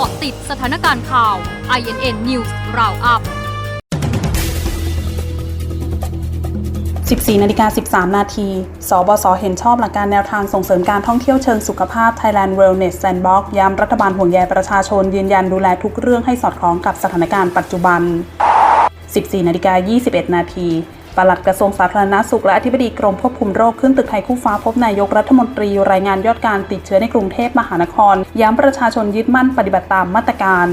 าะติดสถานการณ์ข่าว INN News Roundup 14นาฬิกา13 นาที สบสเห็นชอบหลักการแนวทางส่งเสริมการท่องเที่ยวเชิงสุขภาพ Thailand Wellness Sandbox ย้ำรัฐบาลห่วงใยประชาชนยืนยันดูแลทุกเรื่องให้สอดคล้องกับสถานการณ์ปัจจุบัน 14นาฬิกา21 นาที ปลัดกระทรวงสาธารณสุขและอธิบดีกรมควบคุมโรคขึ้นตึกไทยคู่ฟ้าพบนายกรัฐมนตรีรายงานยอดการติดเชื้อในกรุงเทพมหานคร ย้ำประชาชนยึดมั่นปฏิบัติตามมาตรการ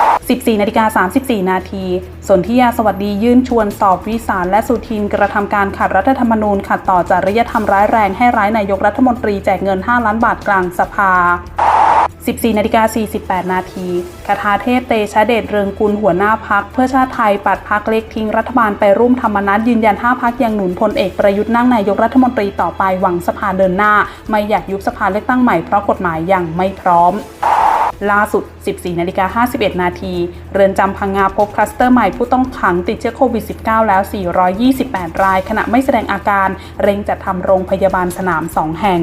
14นาฬิกา34 นาทีสนธิยาสวัสดียื่นชวนสอบวิสารและสุทินกระทำการขัดรัฐธรรมนูญขัดต่อจริยธรรมร้ายแรงให้ร้ายนายกรัฐมนตรีแจกเงิน 5 ล้านบาทกลางสภา 14นาฬิกา48 นาทีคาถาเทพเตชะเดชเรืองกุลหัวหน้าพัก เพื่อชาติไทยปัดพักเล็กทิ้งรัฐบาลไปรุ่มธรรมนัตยืนยัน 5 พักยังหนุนพลเอกประยุทธ์นั่งนายกรัฐมนตรีต่อไปหวังสภาเดินหน้า ไม่อยากยุบสภาเลือกตั้งใหม่เพราะกฎหมายยังไม่พร้อมล่าสุด 14นาฬิกา51 นาที เรือนจำพังงาพบคลัสเตอร์ใหม่ผู้ต้องขังติดเชื้อโควิด -19 แล้ว 428 ราย ขณะไม่แสดงอาการ เร่งจัดทำโรงพยาบาลสนาม 2 แห่ง